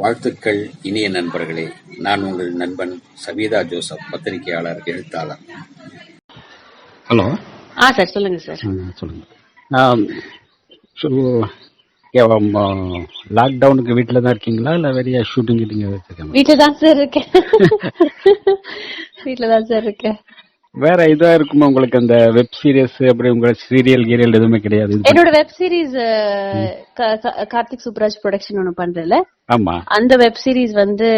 வாழ்த்துக்கள் இனிய நண்பர்களே. நான் உங்கள் நண்பன் சபீதா ஜோசப் பத்திரிகையாளர் எழுத்தாளர். ஹலோ. ஆ சார் சொல்லுங்க சார். சொல்லுங்க. லாக்டவுனுக்கு வீட்டில் தான் இருக்கீங்களா? இல்லை வெளியே ஷூட்டிங் கீட்டிங் வீட்டுல தான் சார் இருக்கேன். வீட்டுல தான் சார் இருக்கேன். வேற இதா இருக்குமா உங்களுக்கு அந்த வெப் சீரிஸ் அப்படி உங்களுக்கு சீரியல் கீரியல் எதுவுமே கிடையாது? என்னோட web series Karthik Subbaraj production ஒண்ணு பண்றேன்ல. ஆமா. அந்த வெப் சீரிஸ் வந்து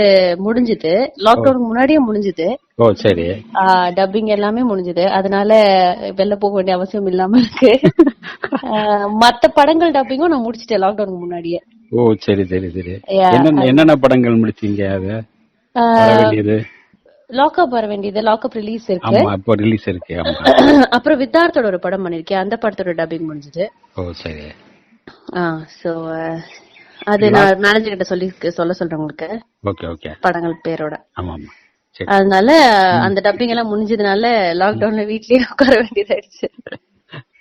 முடிஞ்சுது. லாக்டவுனுக்கு முன்னாடியே முடிஞ்சுது. ஓ சரி. டப்பிங் எல்லாமே முடிஞ்சுது. அதனால வெளில போக வேண்டிய அவசியம் இல்லாம இருக்கு. மத்த படங்கள் டப்பிங்கும் நான் முடிச்சிட்டேன் லாக்டவுனுக்கு முன்னாடியே. ஓ சரி சரி சரி. என்னென்ன படங்கள் முடிச்சீங்க அது? லாக்அப் வர வேண்டியது லாக்அப் ரிலீஸ் இருக்கு. ஆமா இப்போ ரிலீஸ் இருக்கு ஆமா. அப்புறம் வித்தார்த்தோட ஒரு படம் பண்ணிருக்கேன். அந்த படத்தோட டப்பிங் முடிஞ்சது. ஓ சரி. சோ அது நான் மேனேஜர் கிட்ட சொல்லி சொல்ல சொல்றேன் உங்களுக்கு. ஓகே ஓகே படங்கள் பேரோட. ஆமா ஆமா. அதனால அந்த டப்பிங் எல்லாம் முடிஞ்சதுனால லாக்டவுன்ல வீட்லயே உட்கார வேண்டியதாயிடுச்சு.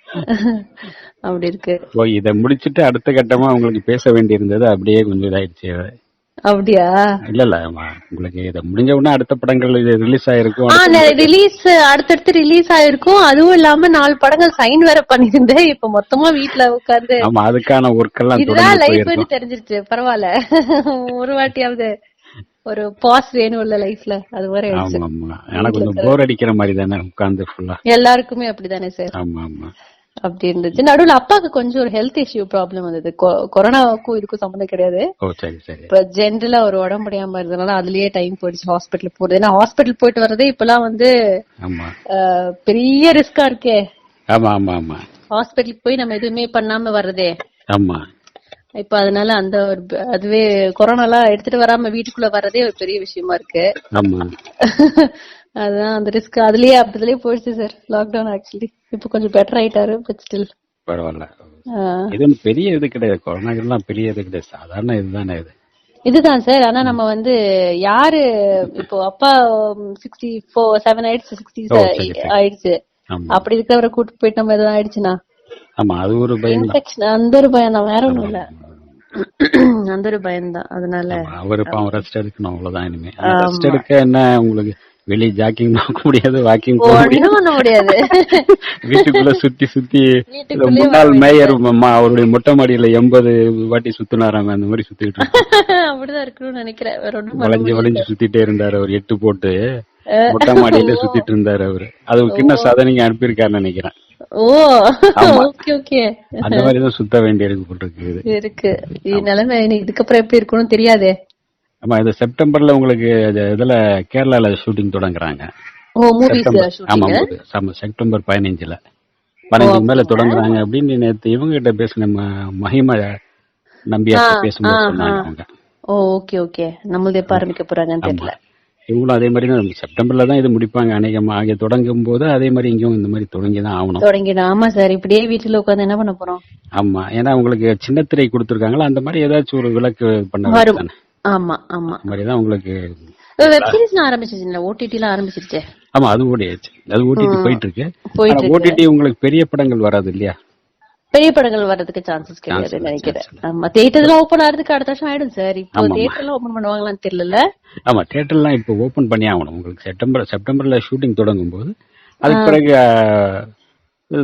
அப்படி இருக்கு. இதை முடிச்சிட்டு அடுத்த கட்டமா உங்களுக்கு பேச வேண்டியிருந்தது அப்படியே கொஞ்சம் இதாயிடுச்சு. அப்படியா? இல்ல இல்ல. உங்களுக்கு இதை முடிஞ்ச உடனே அடுத்த படங்கள் இது ரிலீஸ் ஆயிருக்கும் ரிலீஸ் அடுத்தடுத்து ரிலீஸ் ஆயிருக்கும். அதுவும் இல்லாம நாலு படங்கள் சைன் வேற பண்ணிருந்தேன் இப்ப மொத்தமா வீட்ல உட்கார்ந்து ஆமா அதுக்கான ஒர்க் எல்லாம் இதுதான் லைஃப்னு தெரிஞ்சிருச்சு. பரவாயில்ல. ஒரு வாட்டியாவது ஒரு பாஸ் வேணும் இல்ல லைஃப்ல அது ஆயிடுச்சு. ஆமா ஆமா எனக்கு கொஞ்சம் போர் அடிக்கிற மாதிரி தானே உட்கார்ந்து ஃபுல்லா எல்லாருக்குமே அப்படிதானே சார் ஆமா ஆமா அப்படி இருந்துச்சு. நடுவுல அப்பாவுக்கு கொஞ்சம் ஒரு ஹெல்த் இஷ்யூ ப்ராப்ளம் வந்தது. கொரோனாவுக்கும் இதுக்கும் சம்மந்தம் கிடையாது. இப்ப ஜென்ரலா ஒரு உடம்பு முடியாம இருந்ததுனால அதுலயே டைம் போயிடுச்சு ஹாஸ்பிட்டல் போறது. ஏன்னா ஹாஸ்பிட்டல் போயிட்டு வர்றதே இப்பெல்லாம் வந்து பெரிய ரிஸ்கா இருக்கே. ஆமா ஆமா ஆமா. ஹாஸ்பிட்டலுக்கு போய் நம்ம எதுவுமே பண்ணாம வர்றதே. ஆமா. இப்ப அதனால அந்த ஒரு அதுவே கொரோனா எல்லாம் எடுத்துட்டு வராம வீட்டுக்குள்ள வர்றதே ஒரு பெரிய விஷயமா இருக்கு. ஆமா. அதான் அந்த ரிஸ்க் அதுலயே அப்படியே போயிடுச்சு சார் லாக்டவுன் ஆக்சுவலி இப்ப கொஞ்சம் பெட்டர் ஆயிட்டாரு பட் ஸ்டில் பரவாயில்ல. இது பெரிய இது கிடையாது. கொரோனா பெரிய இது கிடையாது. சாதாரண இதுதானே இது. இதுதான் சார் ஆனா நம்ம வந்து யாரு இப்போ அப்பா சிக்ஸ்டி ஃபோர் செவன் ஆயிடுச்சு சிக்ஸ்டி. ஆயிடுச்சு. அப்படி இருக்கிறவரை கூட்டு போயிட்டு நம்ம எதாவது ஆயிடுச்சுன்னா? ஆமா அது ஒரு பயம் அந்த ஒரு பயம் தான். வேற ஒண்ணும் இல்ல. அந்த ஒரு பயம் தான். அதனால அவரு பாவம் ரெஸ்ட் எடுக்கணும் அவ்வளவுதான் இனிமே. ரெஸ்ட் எடுக்க என்ன உங்களுக்கு? வெளியே ஜாக்கிங் போக முடியாது வாக்கிங் போக முடியாது. வீட்டுக்குள்ள சுத்தி சுத்தி முன்னாள் மேயர் அம்மா அவருடைய மொட்டை மாடியில எண்பது வாட்டி சுத்தினாராங்க அந்த மாதிரி சுத்திட்டு. அப்படிதான் இருக்கணும்னு நினைக்கிறேன். வளைஞ்சு. வளைஞ்சு சுத்திட்டே இருந்தாரு அவர் எட்டு போட்டு. மொட்டை மாடியில சுத்திட்டு இருந்தாரு அவரு. அது கிண்ண சாதனைக்கு அனுப்பியிருக்காருன்னு நினைக்கிறேன். ஓ. Okay okay. அந்த மாதிரி தான் சுத்த வேண்டிய இருக்கு. நிலைமை இதுக்கப்புறம் எப்படி இருக்கணும் தெரியாதே. ஆமா இது செப்டம்பர்ல உங்களுக்கு இது இதுல கேரளால ஷூட்டிங் தொடங்குறாங்க. ஓ மூவிஸ் செப்டம்பர். ஆமா ஷூட்டிங் ஆமா, ஆமா செப்டம்பர் பதினஞ்சுல. பதினஞ்சு மேல தொடங்குறாங்க அப்படின்னு நேத்து இவங்க கிட்ட பேசின ம- மகிமா நம்பியார் பேசும்போது சொன்னாங்க அவங்க. ஓ ஓகே ஓகே நம்மளது எப்ப ஆரம்பிக்க போறாங்கன்னு தெரியல. இவங்களும் அதே மாதிரி தான் செப்டம்பர்ல தான் இது முடிப்பாங்க. அநேகமா அங்கே தொடங்கும் போது அதே மாதிரி இங்கேயும் இந்த மாதிரி தொடங்கி தான் ஆகணும். தொடங்கிடும். ஆமா சார் இப்படியே வீட்டுல உட்கார்ந்து என்ன பண்ண போறோம்? ஆமா. ஏன்னா உங்களுக்கு சின்ன திரை கொடுத்துருக்காங்களா? அந்த மாதிரி ஏதாச்சும் ஒரு விளக்கு பண்ண வரும். ஆமா ஆமா. அந்த மாதிரி தான் உங்களுக்கு வெப் சீரிஸ் ஆரம்பிச்சிருச்சுல? ஓடிடி எல்லாம் ஆரம்பிச்சிருச்சே. ஆமா அது ஓடியாச்சு அது ஓடிடி போயிட்டு இருக்கு போயிட்டு ஓடிடி உங்களுக்கு பெரிய படங்கள் வராது இல்லையா? பெரிய படங்கள் வர்றதுக்கு சான்சஸ் கிடையாது நினைக்கிறேன். ஆமா தியேட்டர் எல்லாம் ஓபன் ஆறதுக்கு அடுத்த வருஷம் ஆயிடும் சார் இப்போ தியேட்டர் எல்லாம் ஓபன் பண்ணுவாங்களான்னு தெரியல ஆமா தியேட்டர்லாம் இப்போ ஓபன் பண்ணி ஆகணும். உங்களுக்கு செப்டம்பர் செப்டம்பர்ல ஷூட்டிங் தொடங்கும் போது அதுக்கு பிறகு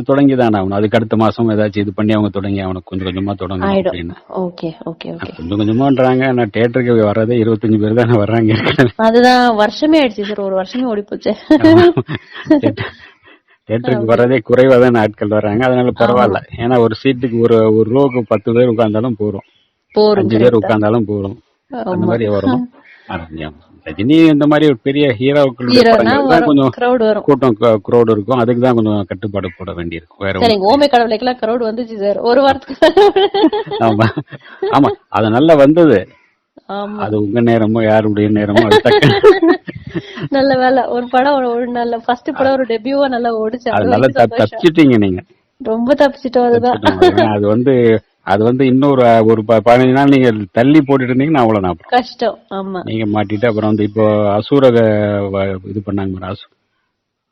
தொடங்கி தான் ஆகணும். அதுக்கு அடுத்த மாசம் ஏதாச்சும் இது பண்ணி அவங்க தொடங்கி ஆகணும். கொஞ்சம் கொஞ்சமா தொடங்கணும் அப்படின்னு. Okay okay okay. கொஞ்சம் கொஞ்சமான்றாங்க. ஆனா தியேட்டருக்கு வர்றதே இருபத்தஞ்சு பேர் தானே வர்றாங்க. அதுதான் வருஷமே ஆயிடுச்சு சார். ஒரு வருஷமே ஓடி போச்சு. தியேட்டருக்கு வர்றதே குறைவா தான் ஆட்கள் வர்றாங்க. அதனால பரவாயில்ல. ஏன்னா ஒரு சீட்டுக்கு ஒரு ஒரு ரோவுக்கு பத்து பேர் உட்கார்ந்தாலும் போறோம் அஞ்சு பேர் உட்கார்ந்தாலும் போறோம் அந்த மாதிரி வரும். ரஜினி இந்த மாதிரி ஒரு பெரிய தான் கொஞ்சம் கூட்டம் குரோடு இருக்கும். அதுக்கு தான் கொஞ்சம் கட்டுப்பாடு போட வேண்டியிருக்கும் வேற சார் எங்க ஓமை கடவுளைக்கெல்லாம் கிரௌட் வந்துச்சு சார் ஒரு வாரத்துக்கு ஆமா. ஆமா. அது நல்லா வந்தது. அது உங்க நேரமோ யாருடைய நேரமோ நல்ல வேலை. ஒரு படம் ஒரு- நல்ல ஃபர்ஸ்ட் படம் ஒரு டெபியூவா நல்லா ஓடிச்சு. அது நல்லா. தப்பிச்சிட்டீங்க நீங்க. ரொம்ப தப்பிச்சிட்டோம் அதுதான். அது வந்து அது வந்து இன்னொரு ஒரு பதினஞ்சு நாள் நீங்க தள்ளி போட்டுட்டு இருந்தீங்கன்னா அவ்வளவு நான் கஷ்டம் ஆமா. நீங்க மாட்டிட்டு அப்புறம் வந்து இப்போ அசூரக வ- இது பண்ணாங்க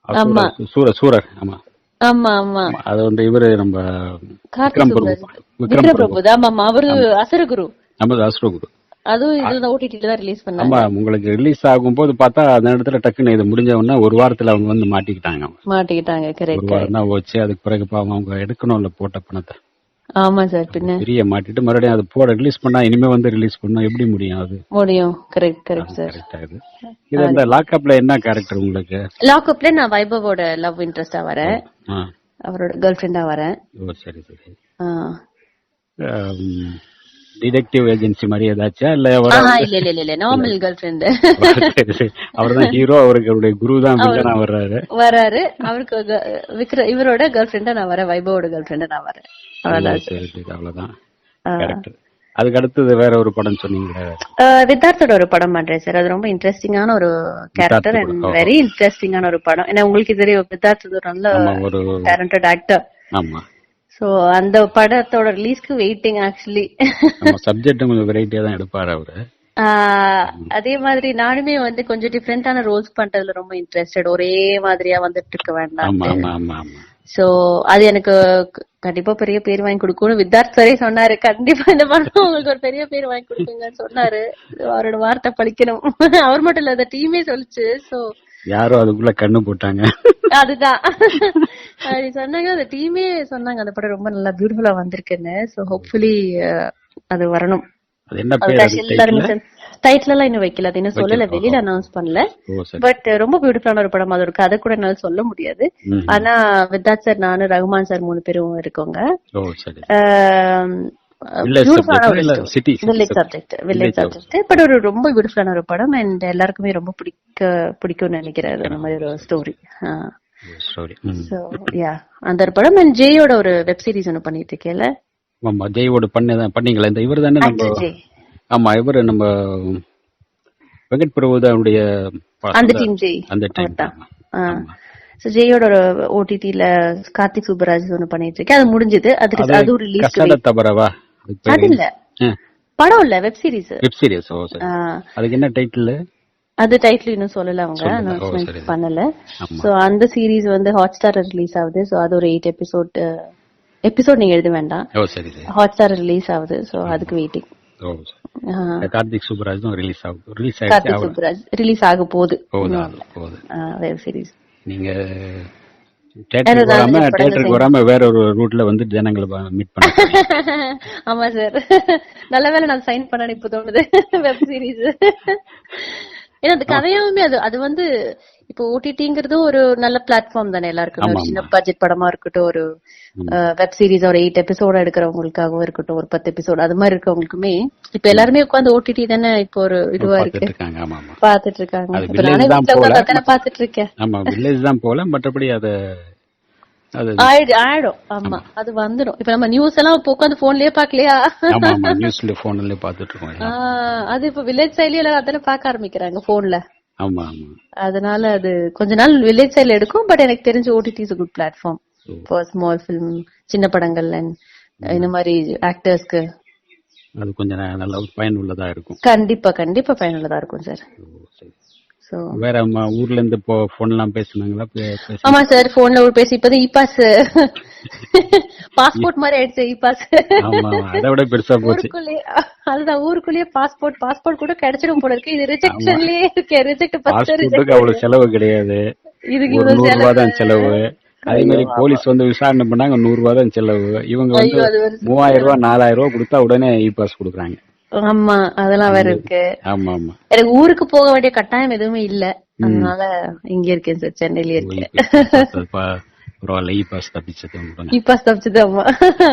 ஆமா. அசூர சூர சூரர் ஆமா. ஆமா ஆமா. அது வந்து இவரு நம்ம விக்ரம் பிரபு. விக்ரம் பிரபு. ஆமா. அவரு அசுரகுரு நம்ம அசுரகுரு அதுவும் இதுல ஓடிடில தான் ரிலீஸ் பண்ணாங்க ஆமா உங்களுக்கு ரிலீஸ் ஆகும்போது பார்த்தா அந்த இடத்துல டக்குன்னு இது முடிஞ்ச உடனே ஒரு வாரத்துல அவங்க வந்து மாட்டிக்கிட்டாங்க மாட்டிக்கிட்டாங்க ஒரு கரெக்ட் வாரம் தான் போச்சு அதுக்கு பிறகு அவங்க எடுக்கணும்ல போட்ட பணத்தை. ஆமா சார் பின்ன பெரிய மாட்டிட்டு மறுபடியும் அது போட ரிலீஸ் பண்ணா இனிமே வந்து ரிலீஸ் பண்ணா எப்படி முடியும் அது? முடியும். கரெக்ட் கரெக்ட் சார் கரெக்டா இது. அந்த லாக்அப்ல என்ன கேரக்டர் உங்களுக்கு? லாக்அப்ல நான் வைபவோட லவ் இன்ட்ரெஸ்டா வரேன். அவரோட கேர்ள் ஃப்ரெண்டா வரேன். ஓ சரி சரி. ஆ. டிடெக்டிவ் ஏஜென்சி மாதிரி ஏதாச்சா? இல்ல இல்ல இல்ல இல்ல நார்மல் கேர்ள் ஃப்ரெண்ட் அவர் தான் ஹீரோ அவருக்கு அவருடைய குரு தான் வில்லனா வர்றாரு. வராரு அவருக்கு விக்ர இவரோட கேர்ள் ஃப்ரெண்டா நான் வரேன் வைபவோட கேர்ள் ஃப்ரெண்டா நான் வரேன் அவ்வளவுதான். கரெக்ட் அதுக்கு அடுத்தது வேற ஒரு படம் சொன்னீங்களே. வித்தார்த்தோட ஒரு படம் பண்றேன் சார் அது ரொம்ப இன்ட்ரெஸ்டிங்கான ஒரு கேரக்டர் அண்ட். வெரி இன்ட்ரெஸ்டிங்கான ஒரு படம். ஏன்னா உங்களுக்கு தெரியும் வித்தார்த் ஒரு நல்ல டேலண்டட் ஆக்டர் ஆமா. சோ அந்த படத்தோட ரிலீஸ்க்கு வெயிட்டிங் ஆக்சுவலி சப்ஜெக்ட் கொஞ்சம் வெரைட்டியா தான் எடுப்பாரு அவரு. அதே மாதிரி நானுமே வந்து கொஞ்சம் டிஃப்ரெண்டான ரோல்ஸ் பண்றதுல ரொம்ப இன்ட்ரெஸ்டட் ஒரே மாதிரியா வந்துட்டு இருக்க வேண்டாம் ஆமா ஆமா ஆமா ஆமா. சோ அது எனக்கு கண்டிப்பா பெரிய பேர் வாங்கி கொடுக்கணும் வித்தார்த் சரே சொன்னாரு. கண்டிப்பா இந்த படம் உங்களுக்கு ஒரு பெரிய பேர் வாங்கி கொடுப்பீங்கன்னு சொன்னாரு. அவரோட வார்த்தை பழிக்கணும். அவர் மட்டும் இல்ல அந்த டீமே சொல்லுச்சு. சோ யாரோ அதுக்குள்ள கண்ணு போட்டாங்க. அதுதான். அப்படி சொன்னாங்க அந்த டீமே சொன்னாங்க அந்த படம் ரொம்ப நல்லா பியூட்டிஃபுல்லா வந்திருக்குன்னு. சோ ஹோப்ஃபுல்லி அது வரணும். அது என்ன பேர் அது title? டைட்டில் எல்லாம் இன்னும் வைக்கல அது இன்னும் சொல்லல வெளியில அனௌன்ஸ் பண்ணல. பட் ரொம்ப பியூட்டிஃபுல்லான ஒரு படம் அதோட கதை கூட என்னால சொல்ல முடியாது. ஆனா வித்தாத் சார் நானு ரகுமான் சார் மூணு பேரும் இருக்கோங்க. Village subject? Subject village subject but ஒரு ரொம்ப பியூட்டிஃபுல்லான ஒரு படம் அண்ட் எல்லாருக்குமே ரொம்ப பிடிக்க பிடிக்கும்னு நினைக்கிறாரு அந்த மாதிரி ஒரு ஸ்டோரி யா அந்த ஒரு படம் அண்ட் ஜேயோட ஒரு வெப் சீரிஸ் ஒன்று பண்ணிட்டு இருக்கேன்ல ஆமா ஜெயோட பண்ணதான் பண்ணீங்களா? இந்த இவர் தானே நம்ம ஆமா இவர் நம்ம வெங்கட் பிரபுதாவுடைய பா- அந்த டீம் ஜெய் அந்த டைம். சோ ஜெயோட ஒரு ஓடிடில கார்த்திக் சுப்பராஜ் ஒன்று பண்ணிட்டு இருக்கேன் அது முடிஞ்சது. அது அது ரிலீஸ் கசட தபரவா? அது இல்ல. படம் இல்ல வெப் சீரிஸ் வெப் சீரிஸ் ஓ சரி. அதுக்கு என்ன டைட்டில் அது டைட்டில் இன்னும் சொல்லல அவங்க அனௌன்ஸ்மெண்ட். பண்ணல. சோ அந்த சீரிஸ் வந்து ஹாட் ஸ்டார் ரிலீஸ் ஆகுது. சோ அது ஒரு எயிட் எபிசோட் எபிசோட் நீங்க எழுத வேண்டாம். ஓ சரி சரி. ஹாட் ஸ்டார் ரிலீஸ் ஆகுது சோ அதுக்கு வெயிட்டிங் கார்த்திக் சுப்ராஜும் ரிலீஸ் ஆகுது ரிலீஸ் சுப்ராஜ் ரிலீஸ் ஆக போகுது. வெப் சீரிஸ் நீங்க தேட்டருக்கு வராம தேட்டருக்கு வராம வேற ஒரு ரூட்ல வந்து ஜனங்களை மீட் பண்ண ஆமா சார் நல்ல வேளை நான் சைன் பண்ண இப்ப தோணுது. வெப் சீரிஸ் ஏன்னா அந்த கதையாவுமே அது அது வந்து இப்போ ஓடிடிங்கிறது ஒரு நல்ல பிளாட்ஃபார்ம் தானே எல்லாருக்குமே. ஒரு சின்ன பட்ஜெட் படமா இருக்கட்டும் ஒரு வெப் சீரிஸ் ஒரு எயிட் எபிசோட எடுக்கிறவங்களுக்காகவும் இருக்கட்டும் ஒரு பத்து எபிசோட் அது மாதிரி இருக்கவங்களுக்குமே இப்ப எல்லாருமே உட்காந்து ஓடிடி தானே இப்போ ஒரு இதுவா இருக்கு. இருக்காங்க. ஆமா ஆமா. பாத்துட்டு இருக்காங்க. அது நானே வீட்டுல. உட்காந்து பாத்துட்டு இருக்கேன். ஆமா வில்லேஜ் தான் போல. மற்றபடி அத அது ஆயிடும். ஆமா. அது வந்துடும் இப்ப நம்ம நியூஸ் எல்லாம் இப்ப உட்காந்து போன்லயே பாக்கலையா நியூஸ்ல போன்ல பாத்துட்டு இருக்கோம் அது இப்ப வில்லேஜ் சைட்லயே எல்லாரும் அதானே பாக்க ஆரம்பிக்கிறாங்க போன்ல ஆமா ஆமா. அதனால அது கொஞ்ச நாள் வில்லேஜ் சைட்ல எடுக்கும். பட் எனக்கு தெரிஞ்ச OTT is good platform for small film சின்ன படங்கள் இந்த மாதிரி ஆக்டர்ஸ்க்கு அது கொஞ்சம் நல்ல பயனுள்ளதா இருக்கும். கண்டிப்பா கண்டிப்பா பயனுள்ளதா இருக்கும் சார் வேற அம்மா ஊர்ல இருந்து இப்போ போன் எல்லாம் பேசுனாங்களா ஆமா சார் போன்ல ஒரு பேசி இப்பதான் இ பாஸ் பாஸ்போர்ட் மாதிரி ஆயிடுச்சு இ பாஸ் ஆமா. அதை விட பெருசா போச்சு. அதுதான் ஊருக்குள்ளேயே பாஸ்போர்ட் பாஸ்போர்ட் கூட கிடைச்சிடும் போல இருக்கு. இது ரிஜெக்ஷன்லயே இருக்கு. ரிஜெக்ட் பத்து பாஸ்போர்ட்டுக்கு அவ்வளவு செலவு கிடையாது. இதுக்கு இவ்வளவு நூறு ரூபாய் தான் செலவு. செலவு. அதே மாதிரி போலீஸ் வந்து விசாரணை பண்ணாங்க நூறு ரூபாய் தான் செலவு. இவங்க வந்து மூவாயிரம் ரூபாய் நாலாயிரம் ரூபாய் கொடுத்தா உடனே இ பாஸ் கொடுக்குறாங்க. ஆமா அதெல்லாம் வேற இருக்கு. ஆமா ஆமா. எனக்கு ஊருக்கு போக வேண்டிய கட்டாயம் எதுவுமே இல்ல. அதனால இங்க இருக்கேன் சார் சென்னையில இருக்கேன். பரவாயில்ல இ பாஸ் தப்பிச்சது உடனே இப்ப தப்பிச்சது அம்மா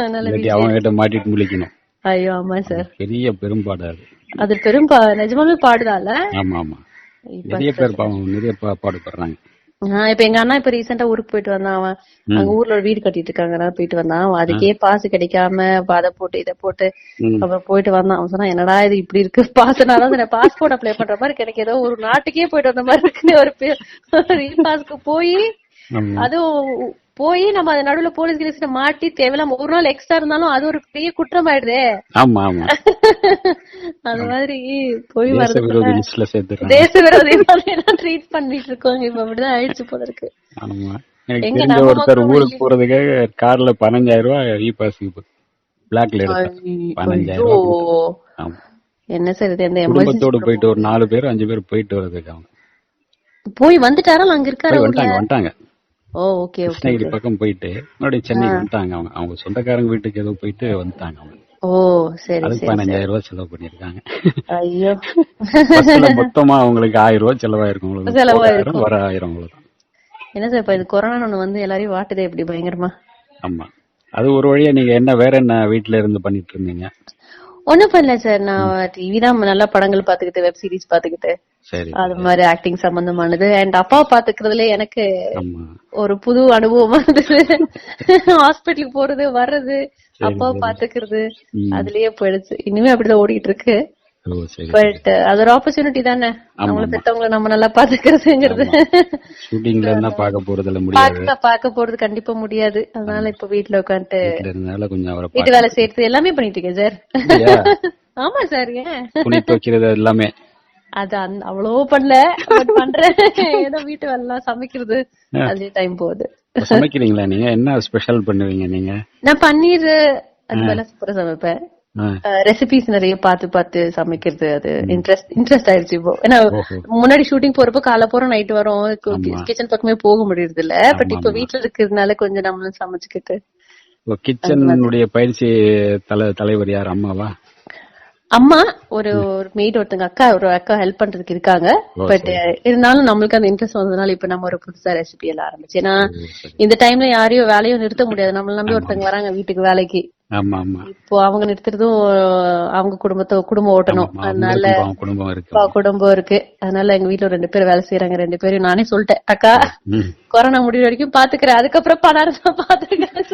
நல்ல இல்லாட்டி அவங்க கிட்ட மாட்டிட்டு முழிக்கணும். ஐயோ ஆமா சார். பெரிய பெரும்பாடு அது. அது பெரும் நிஜமாவே பாடுதால? ஆமா ஆமா. நிறைய பேர் நிறைய பாடுபடுறாங்க. இப்ப எங்க அண்ணா இப்ப ரீசெண்டா ஊருக்கு போயிட்டு வந்தான். அவன் அங்க ஊர்ல ஒரு வீடு கட்டிட்டு இருக்காங்க. நான் போயிட்டு வந்தான். அவன் அதுக்கே பாசு கிடைக்காம அதை போட்டு இதை போட்டு. அப்புறம் போயிட்டு வந்தான். அவன் சொன்னா என்னடா இது இப்படி இருக்கு? பாஸ்னால பாஸ்போர்ட் அப்ளை பண்ற மாதிரி. எனக்கு ஏதோ ஒரு நாட்டுக்கே போயிட்டு வந்த மாதிரி இருக்குன்னு ஒரு பாஸ்க்கு போய். அதுவும் போய் நம்ம அது நடுவுல போலீஸ் கிலீஸ் மாட்டி தேவையில்லாம ஒரு நாள் எக்ஸ்ட்ரா இருந்தாலும் அது ஒரு பெரிய குற்றம் ஆயிடுதே ஆமா ஆமா. அது மாதிரி போய் விரோதி தேச விரோதி ட்ரீட் பண்ணிட்டு இருக்கோங்க. இப்ப அப்படிதான் ஆயிடுச்சு போல இருக்கு. ஆமா. எனக்கு ஒருத்தர் ஊருக்கு போறதுக்காக கார்ல பதினஞ்சாயிரம் ரூபாய் இ பாஸ் பிளாக்ல பதினஞ்சாயிரம் என்ன சார் இது? எந்த குடும்பத்தோடு போயிட்டு ஒரு நாலு பேர் அஞ்சு பேர் போயிட்டு வர்றதுக்கு அவங்க. போய் வந்துட்டாரா? அங்க இருக்காரு வந்துட்டாங்க வந்துட்டாங்க. கிருஷ்ணகிரி பக்கம் போயிட்டு மறுபடியும் சென்னைக்கு வந்துட்டாங்க அவங்க. அவங்க சொந்தக்காரங்க வீட்டுக்கு ஏதோ போயிட்டு வந்துட்டாங்க அவங்க. ஓ சரி அதுக்கு பதினஞ்சாயிரம் ரூபாய் செலவு பண்ணிருக்காங்க ஐயோ. மொத்தமா அவங்களுக்கு ஆயிரம் ரூபாய் செலவாயிருக்கும் உங்களுக்கு செலவாயிருக்கும். வர ஆயிரம் அவ்வளவுதான். என்ன சார் இப்ப இது கொரோனா ஒண்ணு வந்து எல்லாரையும் வாட்டுதே இப்படி பயங்கரமா? ஆமா. அது ஒரு வழியா நீங்க என்ன வேற என்ன வீட்ல இருந்து பண்ணிட்டு இருந்தீங்க? ஒண்ணும் பண்ணல சார் நான் டிவி தான் நல்ல படங்கள் பாத்துக்கிட்டு வெப் சீரிஸ் பாத்துக்கிட்டு அது மாதிரி ஆக்டிங் சம்பந்தமானது. அண்ட் அப்பா பாத்துக்கிறதுல எனக்கு ஒரு புது அனுபவமா இருந்தது ஹாஸ்பிட்டலுக்கு போறது வர்றது அப்பா பாத்துக்கிறது. அதுலயே போயிடுச்சு. இனிமே அப்படிதான் ஓடிட்டு இருக்கு. பட் அது ஒரு ஆப்பர்ச்சுனிட்டி தானே? நம்மள பெத்தவங்கள நம்ம நல்லா பாத்துக்கிறதுங்கிறது. ஷூட்டிங்ல இருந்தா பார்க்க போறதுல முடியாது. பாக்க பாக்க போறது கண்டிப்பா முடியாது. அதனால இப்ப வீட்ல அவரை வீட்டு வேலை செய்யறது எல்லாமே பண்ணிட்டு இருக்கேன் சார்? ஆமா சார் ஏன்? துணி துவைக்கிறது எல்லாமே. அது அவ்வளவோ பண்ணல. பட் பண்றேன். ஏதோ வீட்டு வேலை எல்லாம் சமைக்கிறது அதுலயே டைம் போகுது. சமைக்கிறீங்களா நீங்க? என்ன ஸ்பெஷல் பண்ணுவீங்க நீங்க? நான் பன்னீர் அது போல சூப்பரா சமைப்பேன். ரெசிபிஸ் நிறைய பார்த்து பார்த்து சமைக்கிறது அது. இன்ட்ரெஸ்ட் இன்ட்ரெஸ்ட் ஆயிடுச்சு இப்போ. ஏன்னா. முன்னாடி ஷூட்டிங் போறப்போ காலை போறோம் நைட் வரும். கிச்சன் பக்கமே போக முடியறது இல்ல. பட் இப்போ வீட்ல இருக்கிறதுனால கொஞ்சம் நம்மளும் சமைச்சுக்கிட்டு கிச்சனுடைய பயிற்சி தலை தலைவர் யார்? அம்மாவா? அம்மா ஒரு ஒரு மெய்ட் ஒருத்தங்க அக்கா ஒரு அக்கா ஹெல்ப் பண்றதுக்கு இருக்காங்க. பட் இருந்தாலும் நம்மளுக்கு அந்த இன்ட்ரெஸ்ட் வந்ததுனால இப்ப நம்ம ஒரு புதுசா ரெசிபி எல்லாம் ஆரம்பிச்சு. ஏன்னா இந்த டைம்ல யாரையும் வேலையும் நிறுத்த முடியாது. நம்மள நம்பி ஒருத்தங்க வராங்க வீட்டுக்கு வேலைக்கு. ஆமா ஆமா. இப்போ அவங்க நிறுத்துறதும் அவங்க குடும்பத்தை குடும்பம் ஓட்டணும். அதனால குடும்பம் இருக்கு. குடும்பம் இருக்கு. அதனால எங்க வீட்ல ரெண்டு பேரும் வேலை செய்யறாங்க ரெண்டு பேரும் நானே சொல்லிட்டேன். அக்கா. கொரோனா முடிவு வரைக்கும் பாத்துக்கிறேன். அதுக்கப்புறம் பணம் தான் பாத்துக்கிறேன்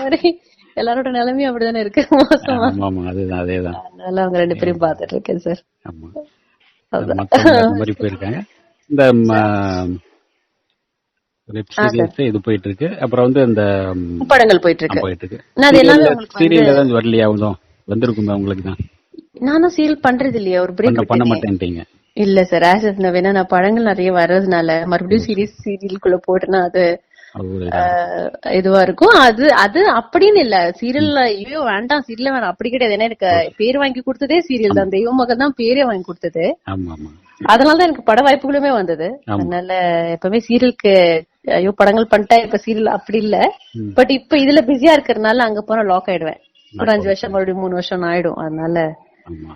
மாதிரி எல்லாரோட நிலைமையும் அப்படிதானே இருக்கு. மோசமா. ஆமா அதுதான் அதேதான். அதனால அவங்க ரெண்டு பேரையும் பாத்துட்டு இருக்கேன் சார். ஆமா. போயிருக்காங்க. இந்த வெப் சீரிஸ் இது போயிட்டு இருக்கு அப்புறம் வந்து இந்த ம், படங்கள் போயிட்டு இருக்கு போயிட்டு இருக்கு சீரியல் தான் வரலையா அவ்வளோ? வந்திருக்குமே உங்களுக்கு தான்? நானும் சீல் பண்றது இல்லையா ஒரு பிரேக் பண்ண மாட்டேன்ட்டீங்க. இல்ல சார் ஆஸ் இஃப் வேணா நான் படங்கள் நிறைய வர்றதுனால மறுபடியும் சீரியஸ் சீரியலுக்குள்ள போட்டேன்னா அது இதுவா இருக்கும். அது அது அப்படின்னு இல்ல. சீரியல்ல ஐயோ வேண்டாம் சீரியல் வேணாம். அப்படி கிடையாது. ஏன்னா எனக்கு பேர் வாங்கி கொடுத்ததே சீரியல் தான். தெய்வ மகன் தான் பேரே வாங்கி கொடுத்தது. அதனாலதான் எனக்கு பட வாய்ப்புகளுமே வந்தது. அதனால எப்பவுமே சீரியலுக்கு ஐயோ படங்கள் பண்ணிட்டேன் இப்ப சீரியல் அப்படி இல்ல. பட் இப்ப இதுல பிஸியா இருக்கறதுனால அங்க போனா லாக் ஆயிடுவேன். ஒரு அஞ்சு வருஷம் மறுபடியும் மூணு வருஷம் ஆயிடும். அதனால ஆமா.